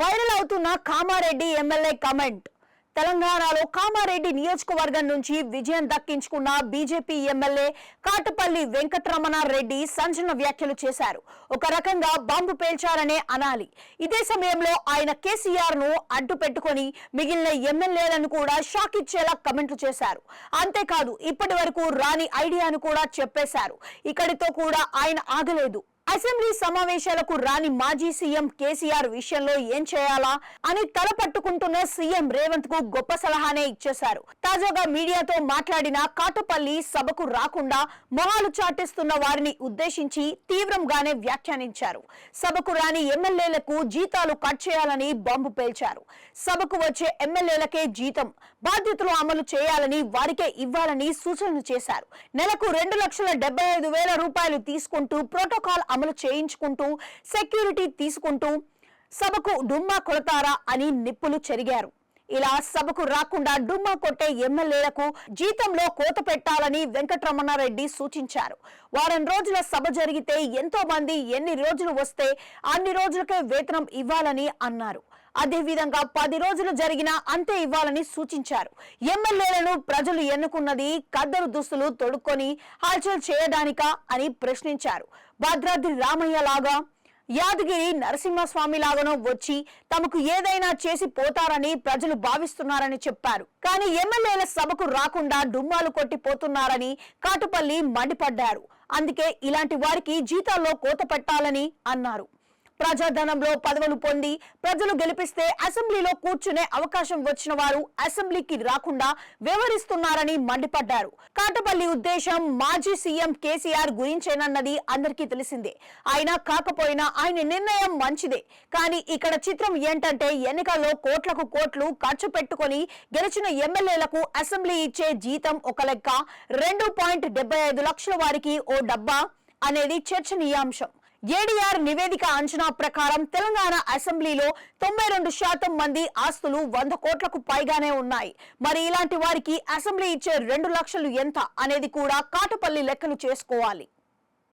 Viral అవుతున్న Kamareddy MLA comment. తెలంగాణలో కామారెడ్డి నియోజకవర్గం నుంచి విజయం దక్కించుకున్న బీజేపీ ఎమ్మెల్యే కాటపల్లి వెంకటరమణారెడ్డి సంచలన వ్యాఖ్యలు చేశారు. ఒక రకంగా బాంబు పేల్చారనే అనాలి. ఇదే సమయంలో ఆయన కేసీఆర్ను అడ్డు పెట్టుకొని మిగిలిన ఎమ్మెల్యేలను కూడా షాక్ ఇచ్చేలా కమెంట్లు చేశారు. అంతేకాదు ఇప్పటి వరకు రాని ఐడియాను కూడా చెప్పేశారు. ఇక్కడితో కూడా ఆయన ఆగలేదు. అసెంబ్లీ సమావేశాలకు రాని మాజీ సీఎం కేసీఆర్ విషయంలో ఏం చేయాలా అని తల పట్టుకుంటున్న సీఎం రేవంత్కు గొప్ప సలహానే ఇచ్చేశారు. తాజాగా మీడియాతో మాట్లాడిన కాటుపల్లి సభకు రాకుండా మొహాలు చాటిస్తున్న వారిని ఉద్దేశించి తీవ్రంగానే వ్యాఖ్యానించారు. సభకు రాని ఎమ్మెల్యేలకు జీతాలు కట్ చేయాలని బాంబు పేల్చారు. సభకు వచ్చే ఎమ్మెల్యేలకే జీతం బాధ్యతలు అమలు చేయాలని వారికే ఇవ్వాలని సూచనలు చేశారు. నెలకు రెండు లక్షల డెబ్బై ఐదు వేల రూపాయలు తీసుకుంటూ ప్రోటోకాల్ అమలు చేయించుకుంటూ సెక్యూరిటీ తీసుకుంటూ సభకు డుమ్మా కొడతారా అని నిప్పులు చెరిగారు. ఇలా సభకు రాకుండా డుమ్మా కొట్టే ఎమ్మెల్యేలకు జీతంలో కోత పెట్టాలని వెంకటరమణారెడ్డి సూచించారు. వారం రోజుల సభ జరిగితే ఎంతో మంది ఎన్ని రోజులు వస్తే అన్ని రోజులకే వేతనం ఇవ్వాలని అన్నారు. అదేవిధంగా పది రోజులు జరిగినా అంతే ఇవ్వాలని సూచించారు. ఎమ్మెల్యేలను ప్రజలు ఎన్నుకున్నది కద్దరు దుస్తులు తొడుక్కొని హల్చల్ చేయడానికా అని ప్రశ్నించారు. భద్రాద్రి రామయ్య లాగా యాదగిరి నరసింహస్వామి లాగానో వచ్చి తమకు ఏదైనా చేసి పోతారని ప్రజలు భావిస్తున్నారని చెప్పారు. కానీ ఎమ్మెల్యేల సభకు రాకుండా డుమ్మాలు కొట్టి పోతున్నారని కాటుపల్లి మండిపడ్డారు. అందుకే ఇలాంటి వారికి జీతాల్లో కోత పెట్టాలని అన్నారు. ప్రజాధనంలో పదవులు పొంది ప్రజలు గెలిపిస్తే అసెంబ్లీలో కూర్చునే అవకాశం వచ్చిన వారు అసెంబ్లీకి రాకుండా వివరిస్తున్నారని మండిపడ్డారు. కాటపల్లి ఉద్దేశం మాజీ సీఎం కేసీఆర్ గురించేనన్నది అందరికీ తెలిసిందే. అయినా కాకపోయినా ఆయన నిర్ణయం మంచిదే. కానీ ఇక్కడ చిత్రం ఏంటంటే ఎన్నికల్లో కోట్లకు కోట్లు ఖర్చు పెట్టుకొని గెలిచిన ఎమ్మెల్యేలకు అసెంబ్లీ ఇచ్చే జీతం ఒక లెక్క. రెండు పాయింట్ డెబ్బై ఐదు లక్షల వారికి ఓ డబ్బా అనేది చర్చనీయాంశం. ఏడీఆర్ నివేదిక అంచనా ప్రకారం తెలంగాణ అసెంబ్లీలో తొంభై రెండు శాతం మంది ఆస్తులు వంద కోట్లకు పైగానే ఉన్నాయి. మరి ఇలాంటి వారికి అసెంబ్లీ ఇచ్చే రెండు లక్షలు ఎంత అనేది కూడా కాటపల్లి లెక్కలు చేసుకోవాలి.